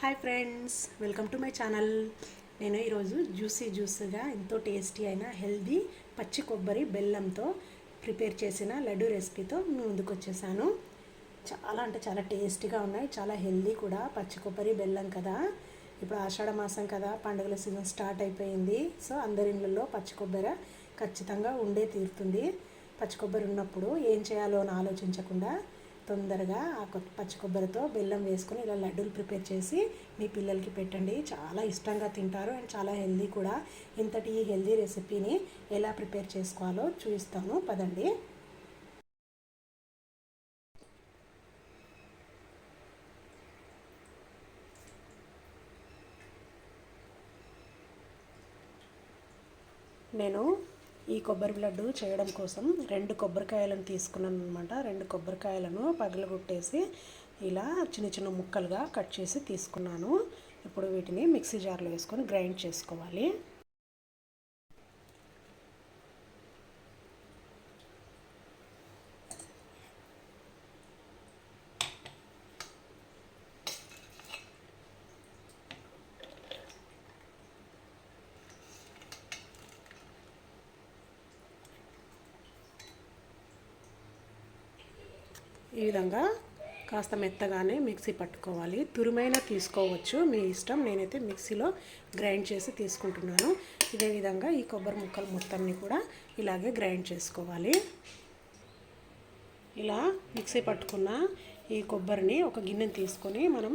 Hi friends welcome to my channel నేను ఈరోజు juicy జ్యూస్గా ఎంతో టేస్టీ అయిన హెల్దీ పచ్చి కొబ్బరి బెల్లంతో ప్రిపేర్ చేసిన లడ్డు రెసిపీతో మీ ముందుకు వచ్చేసాను. చాలా అంటే చాలా టేస్టీగా ఉన్నాయి చాలా హెల్దీ కూడా. పచ్చి కొబ్బరి బెల్లం కదా. ఇప్పుడు ఆషాఢ మాసం కదా పండుగల సీజన్ స్టార్ట్ అయిపోయింది. సో అందరి ఇళ్ళల్లో పచ్చి కొబ్బరి ఖచ్చితంగా ఉండే తీరుతుంది. పచ్చి కొబ్బరి ఉన్నప్పుడు ఏం చేయాలో అని ఆలోచించకుండా తొందరగా ఆ పచ్చి కొబ్బరితో బెల్లం వేసుకొని ఇలా లడ్డూలు ప్రిపేర్ చేసి మీ పిల్లలకి పెట్టండి. చాలా ఇష్టంగా తింటారు అండ్ చాలా హెల్దీ కూడా. ఇంతటి ఈ హెల్దీ రెసిపీని ఎలా ప్రిపేర్ చేసుకోవాలో చూపిస్తాను. పదండి. నేను ఈ కొబ్బరి లడ్డు చేయడం కోసం రెండు కొబ్బరికాయలను తీసుకున్నాను అనమాట రెండు కొబ్బరికాయలను పగలగొట్టేసి ఇలా చిన్న చిన్న ముక్కలుగా కట్ చేసి తీసుకున్నాను. ఇప్పుడు వీటిని మిక్సీ జార్లో వేసుకొని గ్రైండ్ చేసుకోవాలి. ఈ విధంగా కాస్త మెత్తగానే మిక్సీ పట్టుకోవాలి. తురుమైన తీసుకోవచ్చు. మీ ఇష్టం. నేనైతే మిక్సీలో గ్రైండ్ చేసి తీసుకుంటున్నాను. ఇదే విధంగా ఈ కొబ్బరి ముక్కలు మొత్తాన్ని కూడా ఇలాగే గ్రైండ్ చేసుకోవాలి. ఇలా మిక్సీ పట్టుకున్న ఈ కొబ్బరిని ఒక గిన్నెని తీసుకొని మనం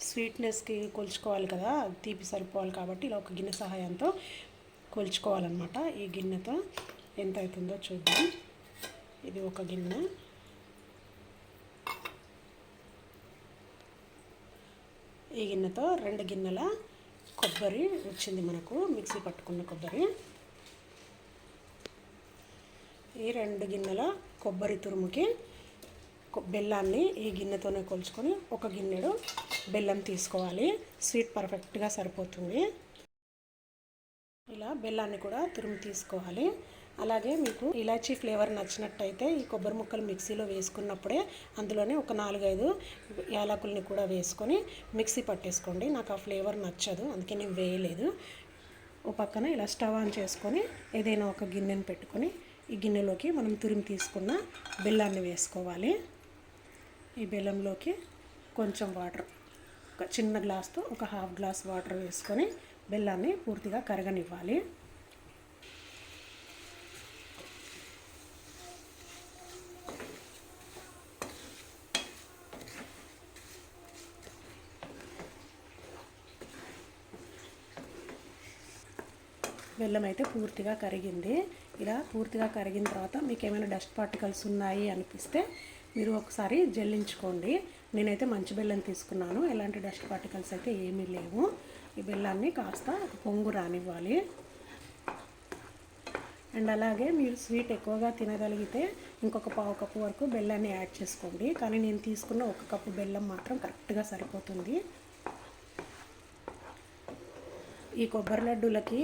స్వీట్నెస్కి కొలుచుకోవాలి కదా. తీపి సరిపోవాలి కాబట్టి ఇలా ఒక గిన్నె సహాయంతో కొలుచుకోవాలన్నమాట. ఈ గిన్నెతో ఎంత అవుతుందో చూద్దాం. ఇది ఒక గిన్నె. ఈ గిన్నెతో రెండు గిన్నెల కొబ్బరి వచ్చింది మనకు మిక్సీ పట్టుకున్న కొబ్బరి. ఈ రెండు గిన్నెల కొబ్బరి తురుముకి కొ- బెల్లాన్ని ఈ గిన్నెతోనే కొలుచుకొని ఒక గిన్నెడు బెల్లం తీసుకోవాలి. స్వీట్ పర్ఫెక్ట్గా సరిపోతుంది. ఇలా బెల్లాన్ని కూడా తురుము తీసుకోవాలి. అలాగే మీకు ఇలాచీ ఫ్లేవర్ నచ్చినట్టయితే ఈ కొబ్బరి ముక్కలు మిక్సీలో వేసుకున్నప్పుడే అందులోనే ఒక నాలుగైదు యాలకుల్ని కూడా వేసుకొని మిక్సీ పట్టేసుకోండి. నాకు ఆ ఫ్లేవర్ నచ్చదు అందుకే నేను వేయలేదు. ఓ పక్కన ఇలా స్టవ్ ఆన్ చేసుకొని ఏదైనా ఒక గిన్నెను పెట్టుకొని ఈ గిన్నెలోకి మనం తురిమి తీసుకున్న బెల్లాన్ని వేసుకోవాలి. ఈ బెల్లంలోకి కొంచెం వాటర్ ఒక చిన్న గ్లాస్తో ఒక హాఫ్ గ్లాస్ వాటర్ వేసుకొని బెల్లాన్ని పూర్తిగా కరగనివ్వాలి. బెల్లం అయితే పూర్తిగా కరిగింది. ఇలా పూర్తిగా కరిగిన తర్వాత మీకు ఏమైనా డస్ట్ పార్టికల్స్ ఉన్నాయి అనిపిస్తే మీరు ఒకసారి జల్లించుకోండి. నేనైతే మంచి బెల్లం తీసుకున్నాను. ఎలాంటి డస్ట్ పార్టికల్స్ అయితే ఏమీ లేవు. ఈ బెల్లాన్ని కాస్త పొంగు రానివ్వాలి. అండ్ అలాగే మీరు స్వీట్ ఎక్కువగా తినగలిగితే ఇంకొక పావు కప్పు వరకు బెల్లాన్ని యాడ్ చేసుకోండి. కానీ నేను తీసుకున్న ఒక కప్పు బెల్లం మాత్రం కరెక్ట్గా సరిపోతుంది. ఈ కొబ్బరి లడ్డూలకి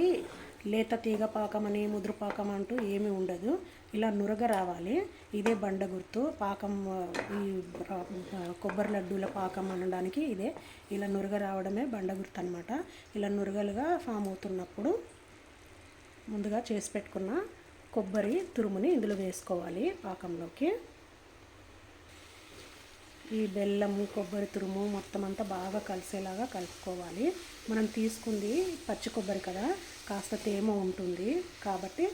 లేత తీగ పాకం అని ముదురు పాకం అంటూ ఏమీ ఉండదు. ఇలా నురగ రావాలి. ఇదే బండ గుర్తు. పాకం ఈ కొబ్బరి లడ్డూల పాకం అనడానికి ఇదే. ఇలా నురగ రావడమే బండ గుర్తు అనమాట ఇలా నురగలుగా ఫామ్ అవుతున్నప్పుడు ముందుగా చేసి పెట్టుకున్న కొబ్బరి తురుముని ఇందులో వేసుకోవాలి పాకంలోకి. ఈ బెల్లము కొబ్బరి తురుము మొత్తం అంతా బాగా కలిసేలాగా కలుపుకోవాలి. మనం తీసుకుంది పచ్చి కొబ్బరి కదా కాస్త తేమ ఉంటుంది కాబట్టి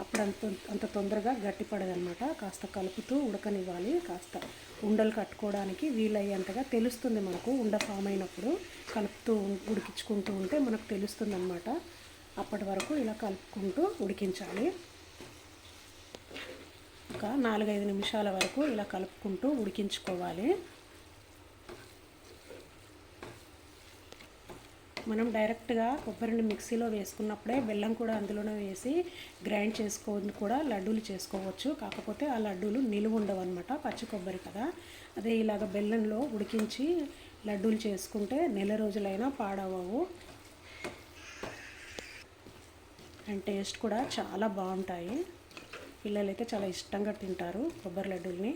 అప్పుడు అంత అంత తొందరగా గట్టిపడదనమాట కాస్త కలుపుతూ ఉడకనివ్వాలి. కాస్త ఉండలు కట్టుకోవడానికి వీలయ్యేంతగా తెలుస్తుంది మనకు ఉండ ఫామ్ అయినప్పుడు. కలుపుతూ ఉడికించుకుంటూ ఉంటే మనకు తెలుస్తుంది అనమాట అప్పటి వరకు ఇలా కలుపుకుంటూ ఉడికించాలి. ఒక నాలుగైదు నిమిషాల వరకు ఇలా కలుపుకుంటూ ఉడికించుకోవాలి. మనం డైరెక్ట్గా కొబ్బరిని మిక్సీలో వేసుకున్నప్పుడే బెల్లం కూడా అందులోనే వేసి గ్రైండ్ చేసుకొని కూడా లడ్డూలు చేసుకోవచ్చు. కాకపోతే ఆ లడ్డూలు నిలువ ఉండవు అనమాట పచ్చి కొబ్బరి కదా. అదే ఇలాగ బెల్లంలో ఉడికించి లడ్డూలు చేసుకుంటే నెల రోజులైనా పాడవవు. అండ్ టేస్ట్ కూడా చాలా బాగుంటాయి. పిల్లలైతే చాలా ఇష్టంగా తింటారు కొబ్బరి లడ్డూల్ని.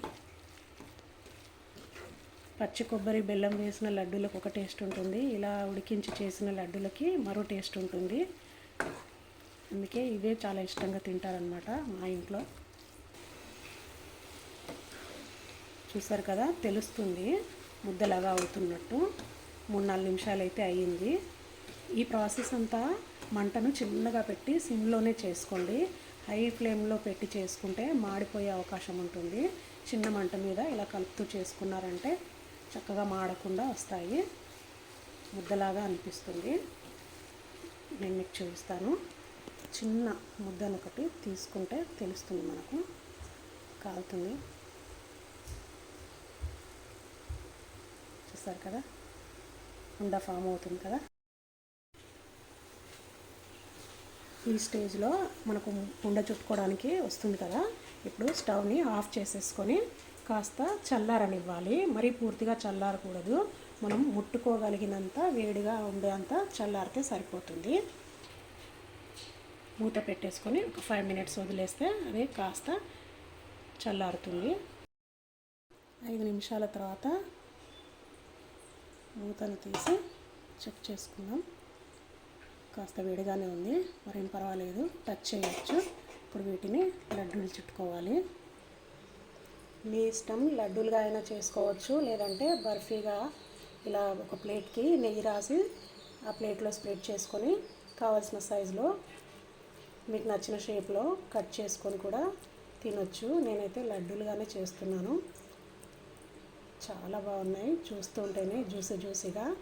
పచ్చి కొబ్బరి బెల్లం వేసిన లడ్డూలకు ఒక టేస్ట్ ఉంటుంది. ఇలా ఉడికించి చేసిన లడ్డూలకి మరో టేస్ట్ ఉంటుంది. అందుకే ఇవే చాలా ఇష్టంగా తింటారనమాట మా ఇంట్లో. చూసారు కదా తెలుస్తుంది ముద్దలాగా అవుతున్నట్టు. మూడు నాలుగు నిమిషాలు అయితే అయ్యింది. ఈ ప్రాసెస్ అంతా మంటను చిన్నగా పెట్టి సిమ్లోనే చేసుకోండి. హై ఫ్లేమ్లో పెట్టి చేసుకుంటే మాడిపోయే అవకాశం ఉంటుంది. చిన్న మంట మీద ఇలా కలుపుతూ చేసుకున్నారంటే చక్కగా మాడకుండా వస్తాయి. ముద్దలాగా అనిపిస్తుంది. నేను మీకు చూపిస్తాను. చిన్న ముద్దను ఒకటి తీసుకుంటే తెలుస్తుంది మనకు. కాలుతుంది. చూస్తారు కదా? ఉండ ఫామ్ అవుతుంది కదా? ఈ స్టేజ్లో మనకు ఉండ చుట్టుకోవడానికి వస్తుంది కదా ఇప్పుడు స్టవ్ని ఆఫ్ చేసేసుకొని కాస్త చల్లారనివ్వాలి. మరీ పూర్తిగా చల్లారకూడదు. మనం ముట్టుకోగలిగినంత వేడిగా ఉండేంత చల్లారితే సరిపోతుంది. మూత పెట్టేసుకొని ఒక ఫైవ్ మినిట్స్ వదిలేస్తే అది కాస్త చల్లారుతుంది. ఐదు నిమిషాల తర్వాత మూతను తీసి చెక్ చేసుకుందాం. కాస్త వేడిగానే ఉంది. మరేం పర్వాలేదు. టచ్ చేయొచ్చు. ఇప్పుడు వీటిని లడ్డూలు చుట్టుకోవాలి. మీ ఇష్టం లడ్డూలుగా అయినా చేసుకోవచ్చు. లేదంటే బర్ఫీగా ఇలా ఒక ప్లేట్కి నెయ్యి రాసి ఆ ప్లేట్లో స్ప్రెడ్ చేసుకొని కావాల్సిన సైజులో మీకు నచ్చిన షేప్లో కట్ చేసుకొని కూడా తినొచ్చు. నేనైతే లడ్డూలుగానే చేస్తున్నాను. చాలా బాగున్నాయి. చూస్తుంటేనే జ్యూసీ జ్యూసీగా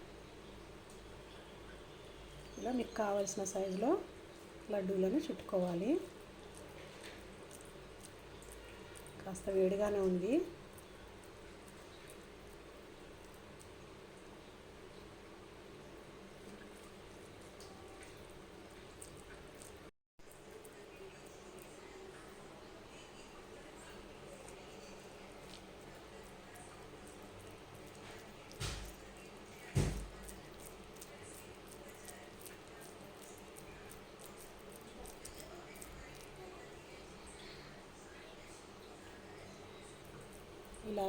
ఇలా మీకు కావాల్సిన సైజులో లడ్డూలను చుట్టుకోవాలి. కాస్త వేడిగానే ఉంది.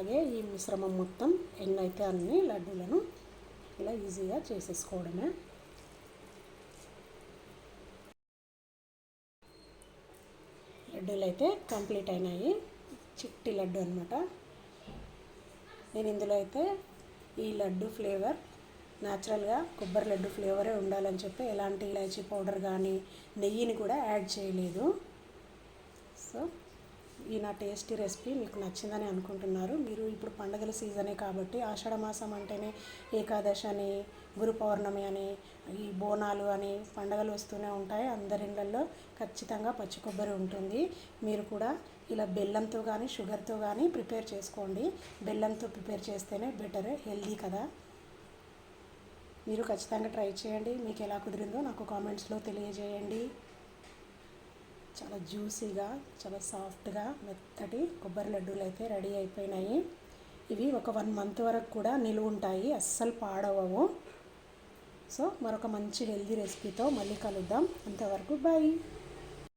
అలాగే ఈ మిశ్రమం మొత్తం ఎన్నైతే అన్ని లడ్డూలను ఇలా ఈజీగా చేసేసుకోవడమే. లడ్డూలు అయితే కంప్లీట్ అయినాయి. చిట్టి లడ్డు అనమాట నేను ఇందులో అయితే ఈ లడ్డు ఫ్లేవర్ న్యాచురల్గా కొబ్బరి లడ్డు ఫ్లేవరే ఉండాలని చెప్పి ఎలాంటి ఇలాచీ పౌడర్ కానీ నెయ్యిని కూడా యాడ్ చేయలేదు. సో ఈ నా టేస్టీ రెసిపీ మీకు నచ్చిందని అనుకుంటున్నారు. మీరు ఇప్పుడు పండగల సీజనే కాబట్టి ఆషాఢ మాసం అంటేనే ఏకాదశి అని గురు పౌర్ణమి అని ఈ బోనాలు అని పండగలు వస్తూనే ఉంటాయి. అందరిళ్ళల్లో ఖచ్చితంగా పచ్చి కొబ్బరి ఉంటుంది. మీరు కూడా ఇలా బెల్లంతో కానీ షుగర్తో కానీ ప్రిపేర్ చేసుకోండి. బెల్లంతో ప్రిపేర్ చేస్తేనే బెటర్ హెల్దీ కదా. మీరు ఖచ్చితంగా ట్రై చేయండి. మీకు ఎలా కుదిరిందో నాకు కామెంట్స్లో తెలియజేయండి. చాలా జ్యూసీగా చాలా సాఫ్ట్గా మెత్తటి కొబ్బరి లడ్డూలు అయితే రెడీ అయిపోయినాయి. ఇవి ఒక వన్ మంత్ వరకు కూడా నిలువ ఉంటాయి అస్సలు పాడవవు. సో మరొక మంచి హెల్దీ రెసిపీతో మళ్ళీ కలుద్దాం. అంతవరకు బాయ్